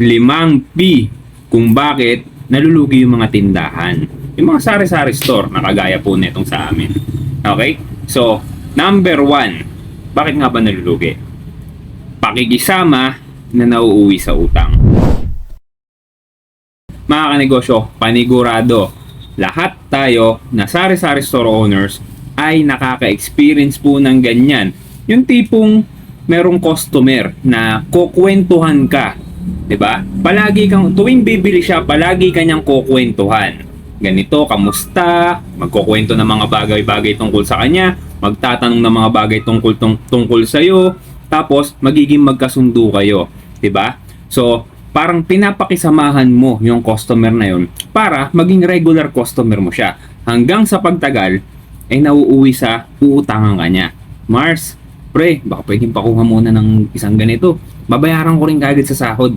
limang P kung bakit nalulugi yung mga tindahan. Yung mga sari-sari store na kagaya po netong sa amin. Okay? So, number one, bakit nga ba nalulugi? Pakikisama na nauuwi sa utang. Mga kanegosyo, panigurado, lahat tayo na sari-sari store owners ay nakaka-experience po ng ganyan. Yung tipong merong customer na kukwentuhan ka, 'di ba? Palagi kang tuwing bibili siya, palagi kanyang kukwentuhan. Ganito, kamusta? Magkukwento ng mga bagay-bagay tungkol sa kanya, magtatanong ng mga bagay tungkol tung, tungkol sa iyo, tapos magiging magkasundo kayo, 'di ba? So, parang pinapakisamahan mo yung customer na yun para maging regular customer mo siya. Hanggang sa pagtagal, ay nauuwi sa uutangan ka niya. Mars, pre, baka pwedeng pakuha muna ng isang ganito. Babayaran ko rin kagad sa sahod.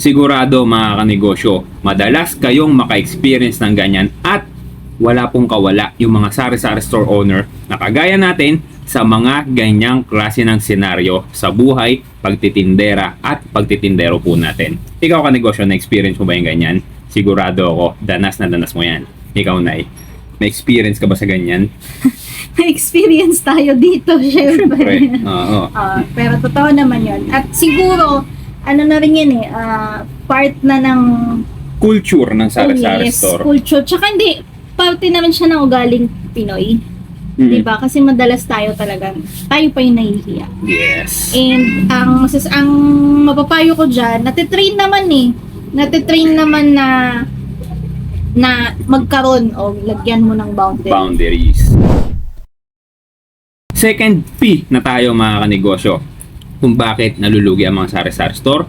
Sigurado mga kanegosyo, madalas kayong maka-experience ng ganyan at wala pong kawala yung mga sari-sari store owner na kagaya natin sa mga ganyang klase ng senaryo sa buhay, pagtitindera at pagtitindero po natin. Ikaw ka negosyo, na-experience mo ba yung ganyan? Sigurado ako, danas na danas mo yan. Ikaw, Nay, na-experience ka ba sa ganyan? experience tayo dito, syempre. Pre, oo. Ah, pero totoo naman yun. At siguro, ano na rin yan eh, ah, part na ng Culture ng sari-sari oh, yes, store. culture. Tsaka hindi, parte naman siya ng ugaling Pinoy. Mm. Di ba? Kasi madalas tayo talaga, tayo pa yung nahihiya. Yes. And ang masas ang mapapayo ko diyan, natitrain naman eh. Natitrain naman na na magkaroon o lagyan mo ng boundary. boundaries. Second P na tayo mga kanegosyo. Kung bakit nalulugi ang mga sari-sari store?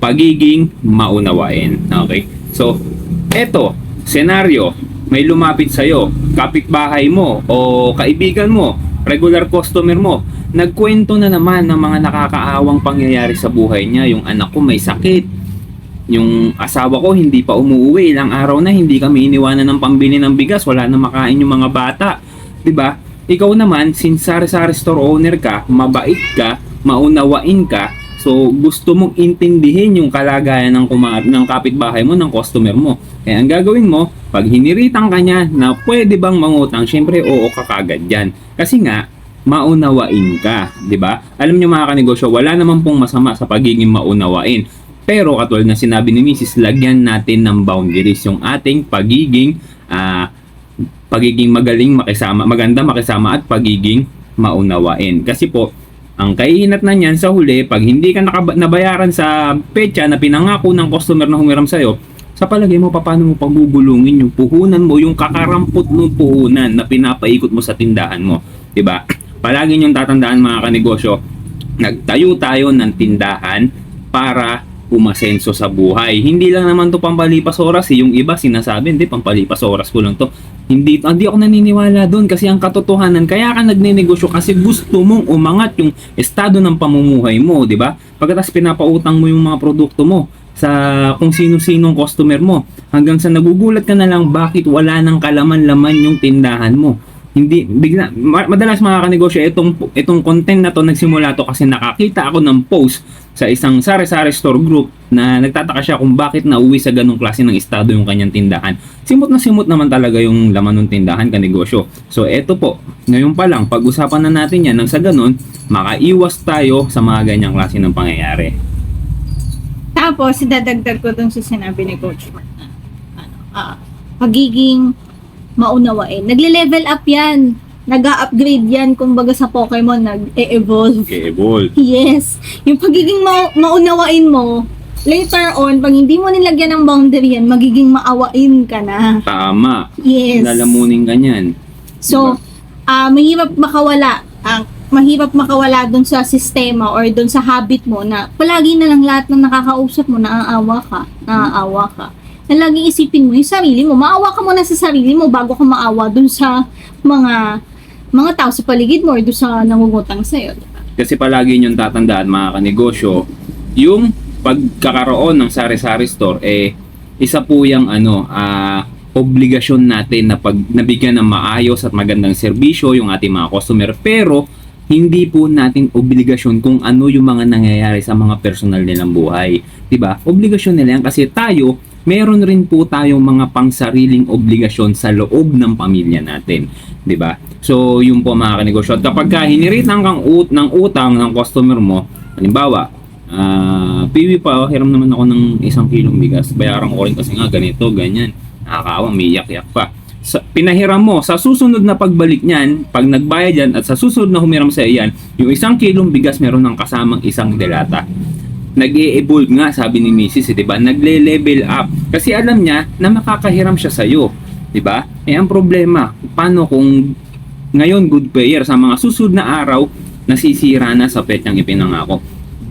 Pagiging maunawain. Okay? So, eto, senaryo, may lumapit sa'yo, kapitbahay mo o kaibigan mo, regular customer mo, nagkwento na naman ng mga nakakaawang pangyayari sa buhay niya. Yung anak ko may sakit, yung asawa ko hindi pa umuwi, ilang araw na hindi kami iniwanan ng pambili ng bigas, wala na makain yung mga bata. 'Di ba? Ikaw naman, since sari-sari store owner ka, mabait ka, maunawain ka, so gusto mong intindihin yung kalagayan ng, kuma- ng kapitbahay mo, ng customer mo. Kaya ang gagawin mo, pag hiniritan ka niya na pwede bang mangutang, syempre oo ka kagad yan. Kasi nga, maunawain ka, 'di ba? Alam niyo mga kanegosyo, wala naman pong masama sa pagiging maunawain. Pero katulad na sinabi ni Mrs. lagyan natin ng boundaries yung ating pagiging ah, pagiging magaling makisama, maganda makisama at pagiging maunawain. Kasi po, ang kahihinat na niyan sa huli, pag hindi ka nabayaran sa petsa na pinangako ng customer na humiram sa'yo, sa palagay mo, paano mo pagbubulungin yung puhunan mo, yung kakarampot ng puhunan na pinapaikot mo sa tindahan mo. ba? Palagi niyong tatandaan mga kanegosyo, nagtayo tayo ng tindahan para umasenso sa buhay. Hindi lang naman to pampalipas oras eh. Yung iba sinasabi, hindi, pampalipas oras ko lang to. Hindi, hindi ako naniniwala doon kasi ang katotohanan, kaya ka nagnenegosyo kasi gusto mong umangat yung estado ng pamumuhay mo, di ba? Pagkatapos pinapautang mo yung mga produkto mo sa kung sino-sinong customer mo hanggang sa nagugulat ka na lang bakit wala nang kalaman-laman yung tindahan mo hindi bigla ma- madalas mga kanegosyo itong itong content na to nagsimula to kasi nakakita ako ng post sa isang sari-sari store group na nagtataka siya kung bakit nauwi sa ganong klase ng estado yung kanyang tindahan. Simot na simot naman talaga yung laman ng tindahan kanegosyo. So eto po, ngayon pa lang pag-usapan na natin yan nang sa ganon makaiwas tayo sa mga ganyang klase ng pangyayari. Tapos, idadagdag ko dun sa sinabi ni Coach Mark na, ano, ah, pagiging maunawain. Nagle-level up yan. Nag-upgrade yan, kumbaga sa Pokemon, nag-evolve. Okay, Evolve. Yes. Yung pagiging ma- maunawain mo, later on, pag hindi mo nilagyan ng boundary yan, magiging maawain ka na. Tama. Yes. Lalamunin ka niyan. So, ah mahirap makawala. Ang mahirap makawala dun sa sistema or dun sa habit mo na palagi na lang lahat ng nakakausap mo naaawa ka, naaawa ka. Na lagi isipin mo yung sarili mo. Maawa ka muna sa sarili mo bago ka maawa dun sa mga mga tao sa paligid mo or dun sa nangungutang sa'yo. Diba? Kasi palagi niyong tatandaan mga kanegosyo, yung pagkakaroon ng sari-sari store, eh, isa po yung ano, ah, obligasyon natin na pag nabigyan ng maayos at magandang serbisyo yung ating mga customer. Pero, hindi po natin obligasyon kung ano yung mga nangyayari sa mga personal nilang buhay. 'Di ba? Obligasyon nila yan kasi tayo, meron rin po tayong mga pangsariling obligasyon sa loob ng pamilya natin. 'di ba? So, yun po mga kanegosyo. At kapag ka hiniritan kang ut ng utang ng customer mo, halimbawa, ah, piwi pa, hiram naman ako ng isang kilong bigas. Bayaran ko rin kasi nga ganito, ganyan. Nakakaawa, may yak-yak pa. Sa, pinahiram mo, sa susunod na pagbalik niyan, pag nagbayad yan at sa susunod na humiram sa iyan, yung isang kilong bigas meron ng kasamang isang delata nag evolve nga sabi ni Mrs. eh, 'di ba? Nagle-level up kasi alam niya na makakahiram siya sa iyo, 'di ba? Eh ang problema, paano kung ngayon good payer sa mga susunod na araw nasisira na sa petang ipinangako.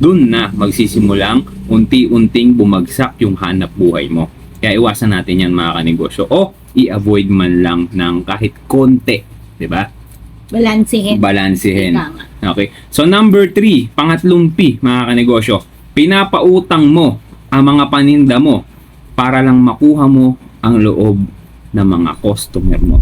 Doon na magsisimulang unti-unting bumagsak yung hanap buhay mo. Kaya iwasan natin yan mga kanegosyo o i-avoid man lang ng kahit konti, ba? Balansehin. Balansehin. Tama. Okay. So number three, pangatlong P, mga kanegosyo. Pinapautang mo ang mga paninda mo para lang makuha mo ang loob ng mga customer mo.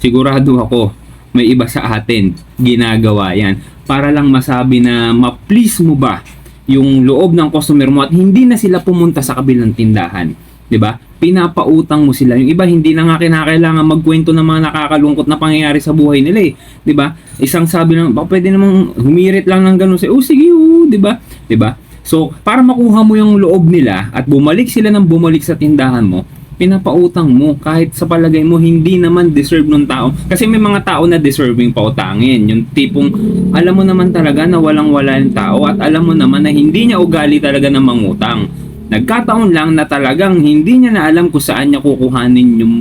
Sigurado ako, may iba sa atin ginagawa yan para lang masabi na ma-please mo ba yung loob ng customer mo at hindi na sila pumunta sa kabilang tindahan. 'di ba? Pinapautang mo sila. Yung iba hindi na nga kinakailangan magkwento ng mga nakakalungkot na pangyayari sa buhay nila eh, 'di ba? Isang sabi lang, baka pwede namang humirit lang ng ganun sa, oh sige, oh, 'di ba? 'Di ba? So, para makuha mo yung loob nila at bumalik sila ng bumalik sa tindahan mo, pinapautang mo kahit sa palagay mo hindi naman deserve ng tao. Kasi may mga tao na deserving pautangin. Yung tipong alam mo naman talaga na walang wala yung tao at alam mo naman na hindi niya ugali talaga ng mangutang. Nagkataon lang na talagang hindi niya na alam kung saan niya kukuhanin yung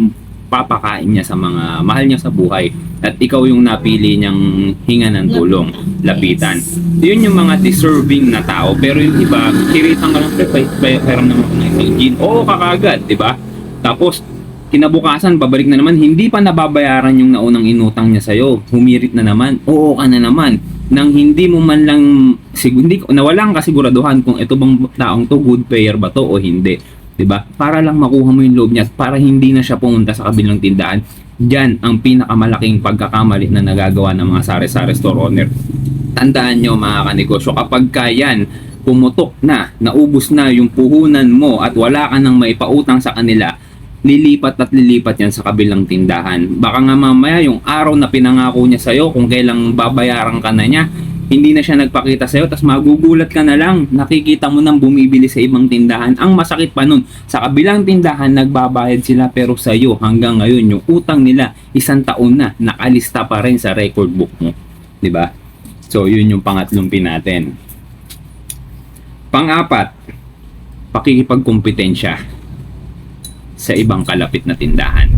papakain niya sa mga mahal niya sa buhay at ikaw yung napili niyang hinga ng tulong, lapitan. Yun yung mga deserving na tao pero yung iba, kiritan ka lang, "Pre, bay, bay, bayram naman ako ng isang gin. Oo, kakagad, di ba? Tapos, kinabukasan, babalik na naman, hindi pa nababayaran yung naunang inutang niya sa'yo. Humirit na naman, oo ka na naman. Nang hindi mo man lang, sig- hindi, nawalan kasiguraduhan kung ito bang taong to, good payer ba to o hindi. 'di ba? Para lang makuha mo yung loob niya para hindi na siya pumunta sa kabilang tindahan. Diyan ang pinakamalaking pagkakamali na nagagawa ng mga sari-sari store owner. Tandaan nyo mga kanegosyo, kapag kayan pumutok na, naubos na yung puhunan mo at wala ka nang maipautang sa kanila, lilipat at lilipat yan sa kabilang tindahan. Baka nga mamaya yung araw na pinangako niya sa'yo, kung kailang babayaran ka na niya, hindi na siya nagpakita sa'yo, tapos magugulat ka na lang, nakikita mo nang bumibili sa ibang tindahan. Ang masakit pa nun, sa kabilang tindahan, nagbabayad sila, pero sa'yo, hanggang ngayon, yung utang nila, isang taon na, nakalista pa rin sa record book mo. ba? So, yun yung pangatlong pin natin. Pang-apat, pakikipagkompetensya sa ibang kalapit na tindahan.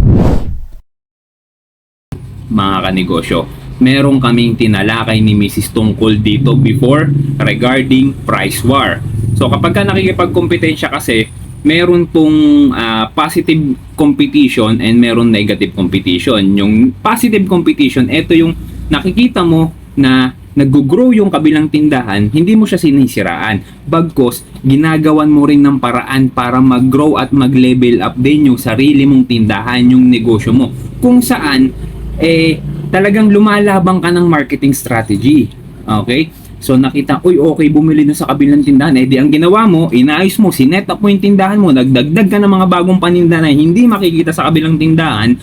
Mga kanegosyo, meron kaming tinalakay ni Mrs. tungkol dito before regarding price war. So kapag ka nakikipagkompetensya kasi, meron pong ah, positive competition and meron negative competition. Yung positive competition, ito yung nakikita mo na nag-grow yung kabilang tindahan, hindi mo siya sinisiraan. Bagkos, ginagawan mo rin ng paraan para mag-grow at mag-level up din yung sarili mong tindahan, yung negosyo mo. Kung saan, eh, talagang lumalabang ka ng marketing strategy. Okay? So nakita, uy okay, bumili na sa kabilang tindahan. Eh di ang ginawa mo, inaayos mo, sinet up mo yung tindahan mo, nagdagdag ka ng mga bagong paninda na hindi makikita sa kabilang tindahan.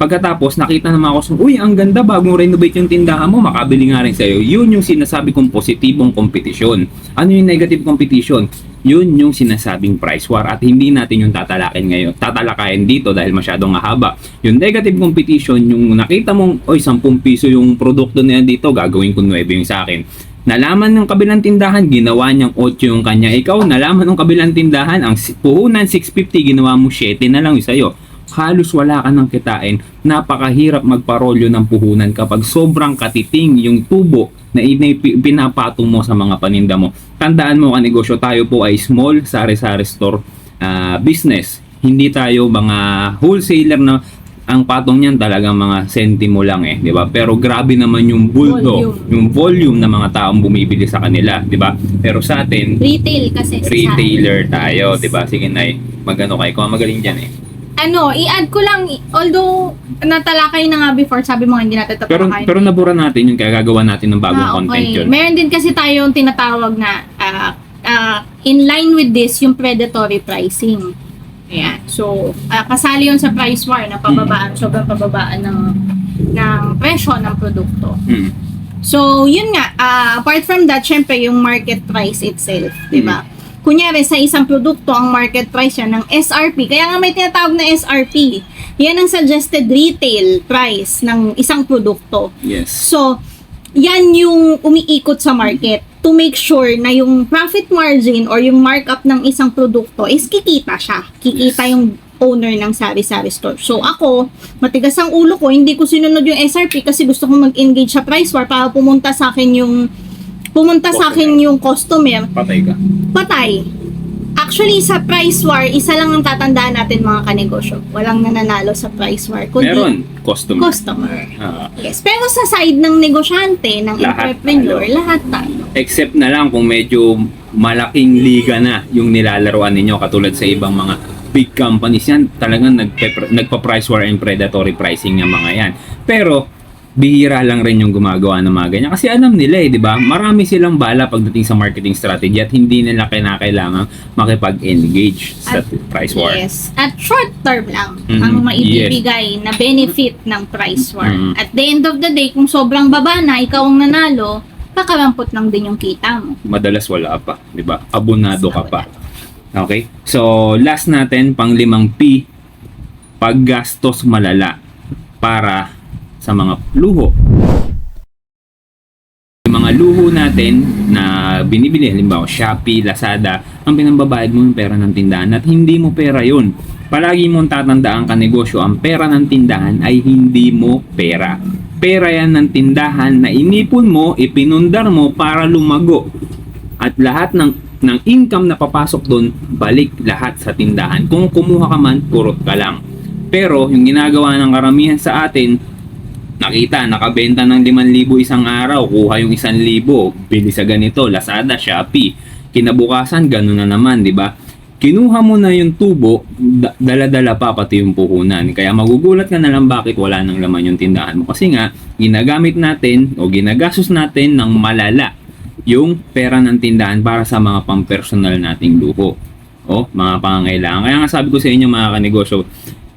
Pagkatapos, nakita ng mga customer, uy, ang ganda, bagong renovate yung tindahan mo, makabili nga rin sa'yo. Yun yung sinasabi kong positibong kompetisyon. Ano yung negative competition? Yun yung sinasabing price war at hindi natin yung tatalakin ngayon. Tatalakayin dito dahil masyadong mahaba. Yung negative competition, yung nakita mong, oy, 10 piso yung produkto na yan dito, gagawin ko 9 yung sa akin. Nalaman ng kabilang tindahan, ginawa niyang 8 yung kanya. Ikaw, nalaman ng kabilang tindahan, ang puhunan 650, ginawa mo 7 na lang yung sa'yo. Halos wala ka nang kitain. Napakahirap magparolyo ng puhunan kapag sobrang katiting yung tubo na pinapatong mo sa mga paninda mo. Tandaan mo ka negosyo, tayo po ay small sari-sari store ah, business. Hindi tayo mga wholesaler na ang patong niyan talagang mga sentimo lang eh, 'di ba? Pero grabe naman yung bulto, Volume. yung volume ng mga taong bumibili sa kanila, 'di ba? Pero sa atin, Retail kasi. sa retailer tayo, 'di ba? Sige, Nay, magano kay ko magaling diyan eh. Ano, i-add ko lang, although natalakay na nga before, sabi mo nga hindi natin Pero tatalakayin. pero nabura natin yung kaya gagawa natin ng bagong Ah, content yun. Meron din kasi tayong tinatawag na ah, ah, in line with this, yung predatory pricing. Ayan. So, ah, kasali yun sa price war na pababaan, sobrang pababaan ng ng presyo ng produkto. Mm. So, yun nga, ah, apart from that, syempre yung market price itself, di ba? Kunyari, sa isang produkto, ang market price yan ng SRP. Kaya nga may tinatawag na SRP. Yan ang suggested retail price ng isang produkto. Yes. So, yan yung umiikot sa market to make sure na yung profit margin or yung markup ng isang produkto is kikita siya. Kikita Yes. yung owner ng sari-sari store. So, ako, matigas ang ulo ko, hindi ko sinunod yung SRP kasi gusto kong mag-engage sa price war para pumunta sa akin yung pumunta sa akin yung customer, Patay ka. patay. Actually, sa price war, isa lang ang tatandaan natin mga kanegosyo. Walang nananalo sa price war. Kundi Meron. Customer. customer. Ah. Yes. Pero sa side ng negosyante, ng Lahat entrepreneur, talo. lahat tayo. Except na lang kung medyo malaking liga na yung nilalaroan ninyo katulad sa ibang mga big companies yan talagang nagpe- nagpa-price war and predatory pricing yung mga yan. Pero bihira lang rin yung gumagawa ng mga ganyan kasi alam nila eh, di ba? Marami silang bala pagdating sa marketing strategy at hindi nila kinakailangan makipag-engage sa At- price war. Yes. At short term lang Mhm. ang maibibigay na benefit ng price war. Mhm. At the end of the day, kung sobrang baba na, ikaw ang nanalo, kakarampot lang din yung kita mo. madalas wala pa, 'di ba? Abonado ka pa. Okay? So, last natin pang limang P, paggastos malala para sa mga luho. Yung mga luho natin na binibili, halimbawa Shopee, Lazada, ang pinambabayad mo yung pera ng tindahan at hindi mo pera yun. Palagi mong tatandaan ka negosyo, ang pera ng tindahan ay hindi mo pera. Pera yan ng tindahan na inipon mo, ipinundar mo para lumago. At lahat ng ng income na papasok doon, balik lahat sa tindahan. Kung kumuha ka man, kurot ka lang. Pero yung ginagawa ng karamihan sa atin, nakita, nakabenta ng 5,000 isang araw, kuha yung 1,000, bili sa ganito, Lazada, Shopee. Kinabukasan, ganun na naman, di ba? Kinuha mo na yung tubo, da- dala-dala pa pati yung puhunan. Kaya magugulat ka na lang bakit wala nang laman yung tindahan mo. Kasi nga, ginagamit natin o ginagastos natin ng malala yung pera ng tindahan para sa mga pampersonal nating luho o mga pangangailangan. Kaya nga sabi ko sa inyo mga kanegosyo,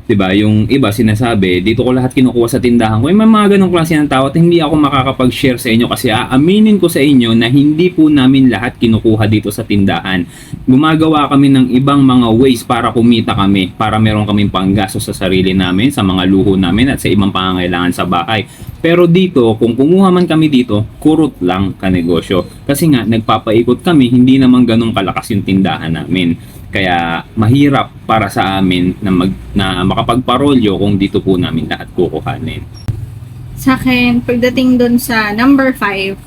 'di ba, yung iba sinasabi, dito ko lahat kinukuha sa tindahan ko. Eh, may mga ganong klase ng tao at hindi ako makakapag-share sa inyo kasi aaminin ko sa inyo na hindi po namin lahat kinukuha dito sa tindahan. Gumagawa kami ng ibang mga ways para kumita kami, para meron kaming panggasto sa sarili namin, sa mga luho namin at sa ibang pangangailangan sa bahay. Pero dito, kung kumuha man kami dito, kurot lang kanegosyo. Kasi nga, nagpapaikot kami, hindi naman ganun kalakas yung tindahan namin. Kaya mahirap para sa amin na, mag, na makapagparolyo kung dito po namin lahat kukuhanin. Sa akin, pagdating doon sa number 5,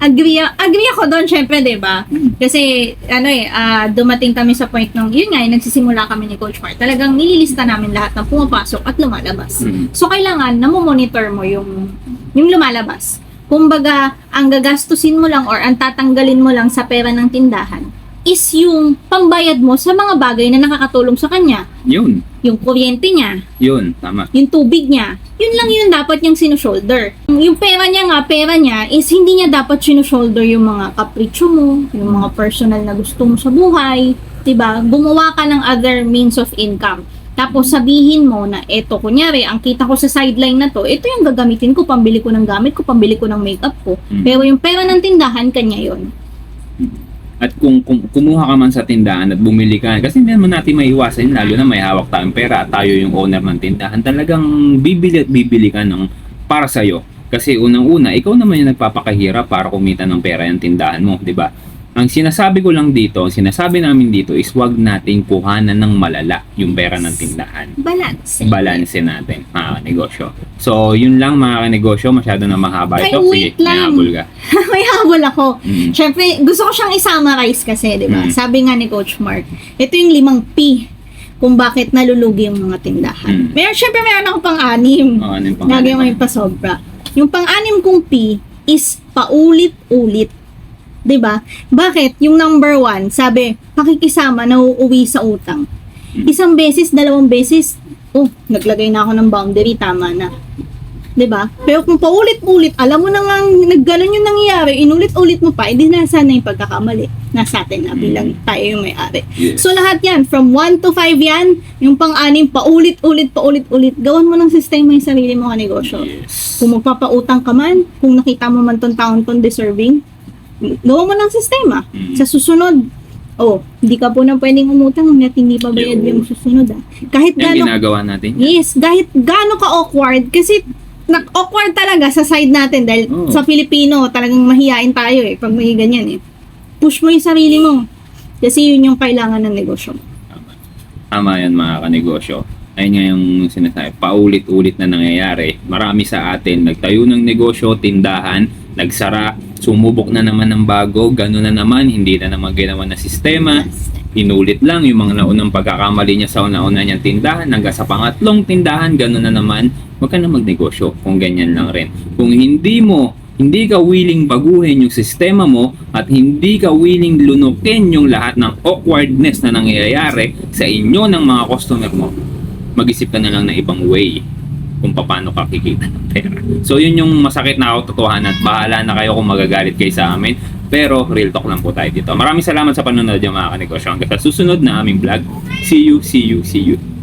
agree, agree ako doon, syempre, di ba? Kasi, ano eh, ah, dumating kami sa point nung, yun nga, eh, nagsisimula kami ni Coach Mark. Talagang nililista namin lahat ng pumapasok at lumalabas. Mm. So, kailangan na monitor mo yung, yung lumalabas. Kumbaga, ang gagastusin mo lang or ang tatanggalin mo lang sa pera ng tindahan is yung pambayad mo sa mga bagay na nakakatulong sa kanya. Yun, Yung kuryente niya, yun, tama. yung tubig niya, yun lang yun dapat niyang sinushoulder. Yung pera niya nga, pera niya, is hindi niya dapat sinushoulder yung mga kapritsyo mo, yung mga personal na gusto mo sa buhay, 'di ba? Gumawa ka ng other means of income. Tapos sabihin mo na eto, kunyari, ang kita ko sa sideline na to, ito yung gagamitin ko, pambili ko ng gamit ko, pambili ko ng makeup ko. Mm. Pero yung pera ng tindahan, kanya yon At kung, kung kumuha ka man sa tindahan at bumili ka, kasi hindi naman natin maiwasan, lalo na may hawak tayong pera at tayo yung owner ng tindahan, talagang bibili at bibili ka ng para sa'yo. Kasi unang-una, ikaw naman yung nagpapakahirap para kumita ng pera yung tindahan mo, di ba? Ang sinasabi ko lang dito, ang sinasabi namin dito is wag nating kuhanan ng malala yung pera ng tindahan. Balance. Balance natin, mga negosyo. So, yun lang mga negosyo, masyado na mahaba Ay, ito. Sige, wait lang. may habol ka. May habol ako. Mm. Siyempre, gusto ko siyang i-summarize kasi, di ba? Mm. Sabi nga ni Coach Mark, ito yung limang P kung bakit nalulugi yung mga tindahan. Mm. Meron, syempre meron ako pang-anim. Oh, ano yung Lagi pangalan? may pasobra. Yung pang-anim kong P is paulit-ulit. 'Di ba? Bakit? Yung number one, sabi, pakikisama na uuwi sa utang. Isang beses, dalawang beses, oh, naglagay na ako ng boundary, tama na. 'Di ba? Pero kung paulit-ulit, alam mo na nga nagganon yung nangyayari, inulit-ulit mo pa, edi nasa na yung pagkakamali. Nasa atin na bilang tayo yung may-ari. Yes. So lahat yan, from 1 to 5 yan, yung pang-anim, paulit-ulit, paulit-ulit, gawan mo ng sistema yung sarili mo ka negosyo. Yes. Kung magpapautang ka man, kung nakita mo man tong taon tong deserving, gawa mo ng sistema. Mm. Sa susunod, oh, hindi ka po na pwedeng umutang hanggat hindi pa bayad Yun. yung susunod ah. Kahit Yan gano'n, ginagawa natin. yes, kahit gano'n ka awkward, kasi nak awkward talaga sa side natin dahil Oo. sa Filipino talagang mahihain tayo eh pag may ganyan eh. Push mo yung sarili mo. Kasi yun yung kailangan ng negosyo. Tama. Tama yan mga kanegosyo. Ayun nga yung sinasabi, paulit-ulit na nangyayari. Marami sa atin, nagtayo ng negosyo, tindahan, nagsara, sumubok na naman ng bago, gano'n na naman, hindi na naman ginawa na sistema, inulit lang yung mga naunang pagkakamali niya sa una-una niyang tindahan hanggang sa pangatlong tindahan, gano'n na naman, huwag ka na magnegosyo kung ganyan lang rin. Kung hindi mo, hindi ka willing baguhin yung sistema mo at hindi ka willing lunukin yung lahat ng awkwardness na nangyayari sa inyo ng mga customer mo, mag-isip ka na lang ng ibang way kung paano ka kikita ng pera. So yun yung masakit na katotohanan at bahala na kayo kung magagalit kayo sa amin. Pero real talk lang po tayo dito. Maraming salamat sa panonood yung mga kanegosyo. Hanggang sa susunod na aming vlog. See you, see you, see you.